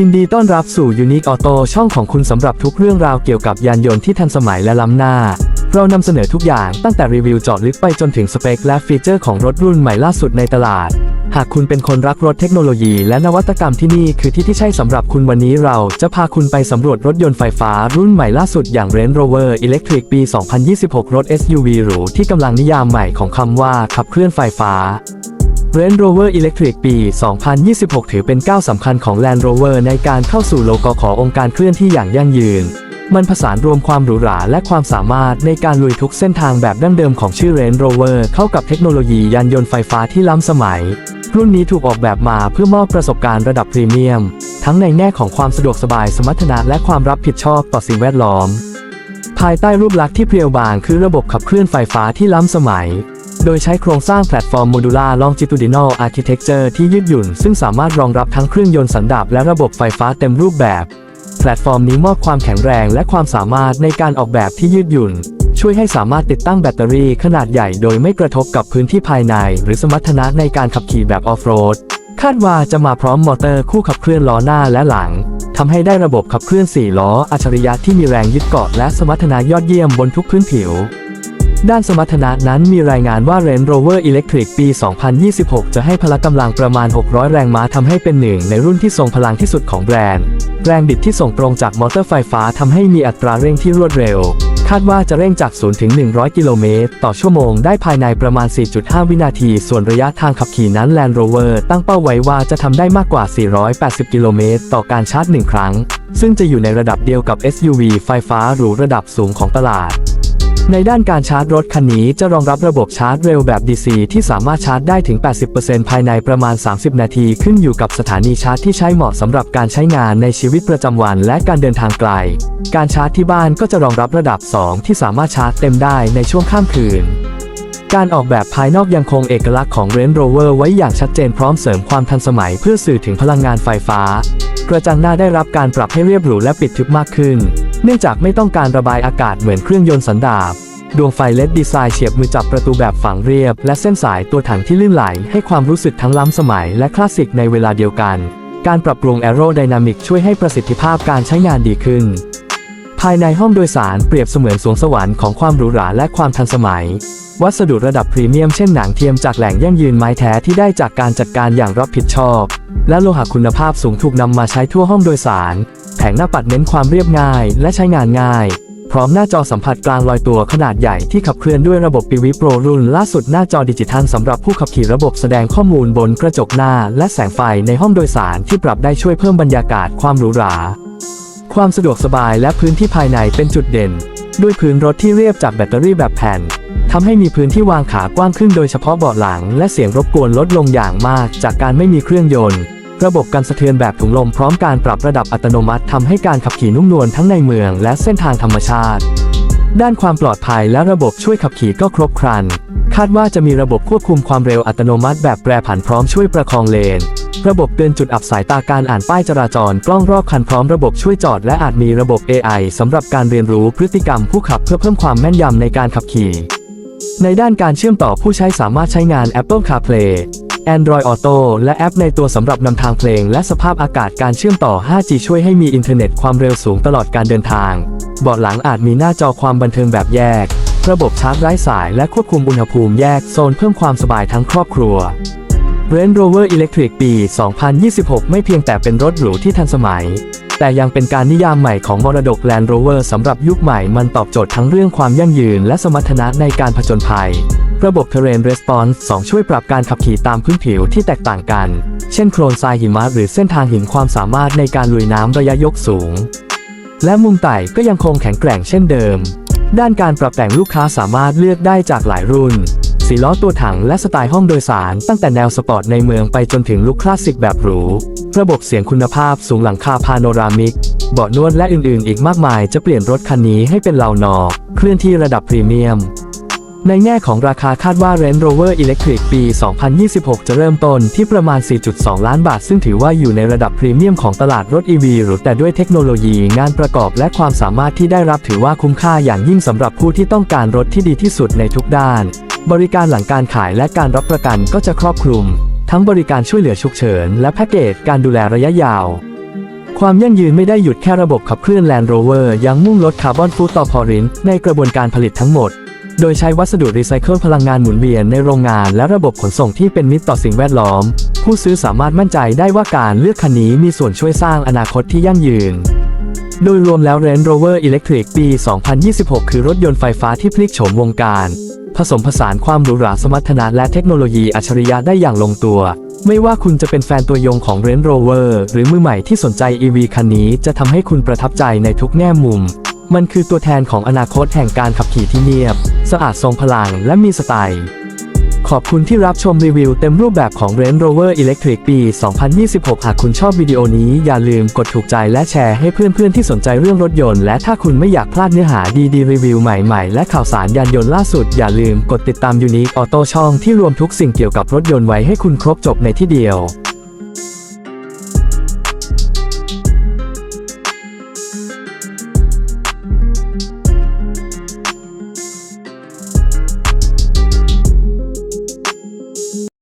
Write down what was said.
ยินดีต้อนรับสู่ Unique Auto ช่องของคุณสำหรับทุกเรื่องราวเกี่ยวกับยานยนต์ที่ทันสมัยและล้ำหน้า เรานำเสนอทุกอย่างตั้งแต่รีวิวเจาะลึกไปจนถึงสเปคและฟีเจอร์ของรถรุ่นใหม่ล่าสุดในตลาด หากคุณเป็นคนรักรถเทคโนโลยีและนวัตกรรมที่นี่คือที่ที่ใช่สำหรับคุณวันนี้เราจะพาคุณไปสำรวจรถยนต์ไฟฟ้ารุ่นใหม่ล่าสุดอย่าง Range Rover Electric ปี 2026 รถ SUV หรูที่กำลังนิยามใหม่ของคำว่าขับเคลื่อนไฟฟ้า Range Rover Electric ปี 2026 ถือเป็นก้าวสำคัญของ Land Rover ในการเข้าสู่โลกขององค์การเคลื่อนที่อย่างยั่งยืน มันผสานรวมความหรูหราและความสามารถในการลุยทุกเส้นทางแบบดั้งเดิมของชื่อ Range Rover เข้ากับเทคโนโลยียานยนต์ไฟฟ้าที่ล้ำสมัย รุ่นนี้ถูกออกแบบมาเพื่อมอบประสบการณ์ระดับพรีเมียม ทั้งในแง่ของความสะดวกสบายสมรรถนะและความรับผิดชอบต่อสิ่งแวดล้อม ภายใต้รูปลักษณ์ที่เพรียวบางคือระบบขับเคลื่อนไฟฟ้าที่ล้ำสมัย โดยใช้โครงสร้างแพลตฟอร์มโมดูล่า longitudinal architecture ที่ยืดหยุ่น ซึ่งสามารถรองรับทั้งเครื่องยนต์สันดาปและระบบไฟฟ้าเต็มรูปแบบ แพลตฟอร์มนี้มอบความแข็งแรงและความสามารถในการออกแบบที่ยืดหยุ่น ช่วยให้สามารถติดตั้งแบตเตอรี่ขนาดใหญ่โดยไม่กระทบกับพื้นที่ภายใน หรือสมรรถนะในการขับขี่แบบออฟโรดคาดว่าจะมาพร้อมมอเตอร์คู่ขับเคลื่อนล้อหน้าและหลังทำให้ได้ระบบขับเคลื่อน 4 ล้ออัจฉริยะที่มีแรงยึดเกาะและสมรรถนะยอดเยี่ยมบนทุกพื้นผิว ด้านสมรรถนะนั้นมีรายงานว่า Range Rover Electric ปี 2026 จะให้พละกำลังประมาณ 600 แรงม้าทำให้เป็นหนึ่งในรุ่นที่ทรงพลังที่สุดของแบรนด์ แรงบิดที่ส่งตรงจากมอเตอร์ไฟฟ้าทำให้มีอัตราเร่งที่รวดเร็ว คาดว่าจะเร่งจาก 0 ถึง 100 กิโลเมตร ต่อชั่วโมงได้ภายในประมาณ 4.5 วินาที ส่วนระยะทางขับขี่นั้น Land Rover ตั้งเป้าไว้ว่าจะทำได้มากกว่า 480 กิโลเมตร ต่อการชาร์จ 1 ครั้ง ซึ่งจะอยู่ในระดับเดียวกับ SUV ไฟฟ้าหรูระดับสูงของตลาด ในด้านการชาร์จรถคันนี้จะรองรับระบบชาร์จเร็วแบบ DC ที่สามารถชาร์จได้ถึง 80%ภายในประมาณ 30 นาทีขึ้นอยู่กับสถานีชาร์จที่ใช้เหมาะสำหรับการใช้งานในชีวิตประจำวันและการเดินทางไกล การชาร์จที่บ้านก็จะรองรับระดับ 2 ที่สามารถชาร์จเต็มได้ในช่วงข้ามคืนการออกแบบภายนอกยังคงเอกลักษณ์ของ Range Rover ไว้อย่างชัดเจนพร้อมเสริมความทันสมัยเพื่อสื่อถึงพลังงานไฟฟ้า กระจังหน้าได้รับการปรับให้เรียบหรูและปิดทึบมากขึ้น เนื่องจากไม่ต้องการระบายอากาศเหมือนเครื่องยนต์สันดาปดวงไฟเลดดีไซน์เฉียบมือจับประตูแบบฝังเรียบ และเส้นสายตัวถังที่ลื่นไหล ให้ความรู้สึกทั้งล้ำสมัยและคลาสสิกในเวลาเดียวกัน การปรับปรุงแอโรไดนามิกช่วยให้ประสิทธิภาพการใช้งานดีขึ้น ภายในห้องโดยสารเปรียบเสมือนสวงสวรรค์ของความหรูหราและความทันสมัย วัสดุระดับพรีเมียมเช่นหนังเทียมจากแหล่งยั่งยืนไม้แท้ที่ได้จากการจัดการอย่างรับผิดชอบและโลหะคุณภาพสูงถูกนำมาใช้ทั่วห้องโดยสาร แผงหน้าปัดเน้นความเรียบง่ายและใช้งานง่าย พร้อมหน้าจอสัมผัสกลางลอยตัวขนาดใหญ่ที่ขับเคลื่อนด้วยระบบ PV Pro รุ่นล่าสุดหน้าจอดิจิทัลสำหรับผู้ขับขี่ระบบแสดงข้อมูลบนกระจกหน้า และแสงไฟในห้องโดยสารที่ปรับได้ช่วยเพิ่มบรรยากาศความหรูหรา ความสะดวกสบายและพื้นที่ภายในเป็นจุดเด่น ด้วยพื้นรถที่เรียบจากแบตเตอรี่แบบแผ่นทำให้มีพื้นที่วางขากว้างขึ้นโดยเฉพาะเบาะหลัง และเสียงรบกวนลดลงอย่างมากจากการไม่มีเครื่องยนต์ ระบบกันสะเทือนแบบถุงลมพร้อมการปรับระดับอัตโนมัติทำให้การขับขี่นุ่มนวลทั้งในเมืองและเส้นทางธรรมชาติ ด้านความปลอดภัยและระบบช่วยขับขี่ก็ครบครัน คาดว่าจะมีระบบควบคุมความเร็วอัตโนมัติแบบแปรผันพร้อมช่วยประคองเลน ระบบเตือนจุดอับสายตาการอ่านป้ายจราจรกล้องรอบคันพร้อมระบบช่วยจอดและอาจมีระบบ AI สำหรับการเรียนรู้พฤติกรรมผู้ขับเพื่อเพิ่มความแม่นยำในการขับขี่ ในด้านการเชื่อมต่อผู้ใช้สามารถใช้งาน Apple CarPlay Android Auto และแอปในตัวสำหรับนำทางเพลงและสภาพอากาศการเชื่อมต่อ 5G ช่วยให้มีอินเทอร์เน็ตความเร็วสูงตลอดการเดินทาง เบาะหลังอาจมีหน้าจอความบันเทิงแบบแยก ระบบชาร์จไร้สายและควบคุมอุณหภูมิแยกโซนเพิ่มความสบายทั้งครอบครัว Range Rover Electric ปี 2026 ไม่เพียงแต่เป็นรถหรูที่ทันสมัย แต่ยังเป็นการนิยามใหม่ของมรดก Land Rover สำหรับยุคใหม่มันตอบโจทย์ทั้งเรื่องความยั่งยืนและสมรรถนะในการผจญภัย ระบบ Terrain Response 2 ช่วยปรับการขับขี่ตามพื้นผิวที่แตกต่างกัน เช่นโคลนทรายหิมะหรือเส้นทางหินความสามารถในการลุยน้ำระยะยกสูง และมุมไต่ก็ยังคงแข็งแกร่งเช่นเดิม ด้านการปรับแต่งลูกค้าสามารถเลือกได้จากหลายรุ่นสีล้อตัวถังและสไตล์ห้องโดยสารตั้งแต่แนวสปอร์ตในเมืองไปจนถึงลุคคลาสสิกแบบหรู ระบบเสียงคุณภาพสูงหลังคาพาโนรามิก เบาะนวดและอื่นๆ อีกมากมายจะเปลี่ยนรถคันนี้ให้เป็นเหล่านอเคลื่อนที่ระดับพรีเมียม ในแง่ของราคาคาดว่า Range Rover Electric ปี 2026 จะเริ่มต้นที่ประมาณ 4.2 ล้านบาท ซึ่งถือว่าอยู่ในระดับพรีเมียมของตลาดรถ EV หรือแต่ด้วยเทคโนโลยีงานประกอบและความสามารถที่ได้รับถือว่าคุ้มค่าอย่างยิ่งสำหรับผู้ที่ต้องการรถที่ดีที่สุดในทุกด้าน บริการหลังการขายและการรับประกันก็จะครอบคลุม ทั้งบริการช่วยเหลือฉุกเฉิน และแพ็กเกจการดูแลระยะยาวความยั่งยืนไม่ได้หยุดแค่ระบบขับเคลื่อน Land Rover ยังมุ่งลดคาร์บอนฟุตต่อพอรินในกระบวนการผลิตทั้งหมด โดยใช้วัสดุรีไซเคิลพลังงานหมุนเวียนในโรงงานและระบบขนส่งที่เป็นมิตรต่อสิ่งแวดล้อม ผู้ซื้อสามารถมั่นใจได้ว่าการเลือกคันนี้มีส่วนช่วยสร้างอนาคตที่ยั่งยืน โดยรวมแล้ว Range Rover Electric ปี 2026 คือรถยนต์ไฟฟ้าที่พลิกโฉมวงการ ผสมผสานความหรูหราสมรรถนะและเทคโนโลยีอัจฉริยะได้อย่างลงตัว ไม่ว่าคุณจะเป็นแฟนตัวยงของ Range Rover หรือมือใหม่ที่สนใจ EV คันนี้จะทำให้คุณประทับใจในทุกแง่มุม มันคือตัวแทนของอนาคตแห่งการขับขี่ที่เนียบ สะอาดทรงพลังและมีสไตล์ขอบคุณที่รับชมรีวิวเต็มรูปแบบของ Range Rover Electric ปี 2026 หากคุณชอบวิดีโอนี้อย่าลืมกดถูกใจและแชร์ให้เพื่อนๆที่สนใจเรื่องรถยนต์ และถ้าคุณไม่อยากพลาดเนื้อหาดีๆ รีวิวใหม่ๆ และข่าวสารยานยนต์ล่าสุด อย่าลืมกดติดตาม Unique Auto ช่องที่รวมทุกสิ่งเกี่ยวกับรถยนต์ไว้ให้คุณครบจบในที่เดียว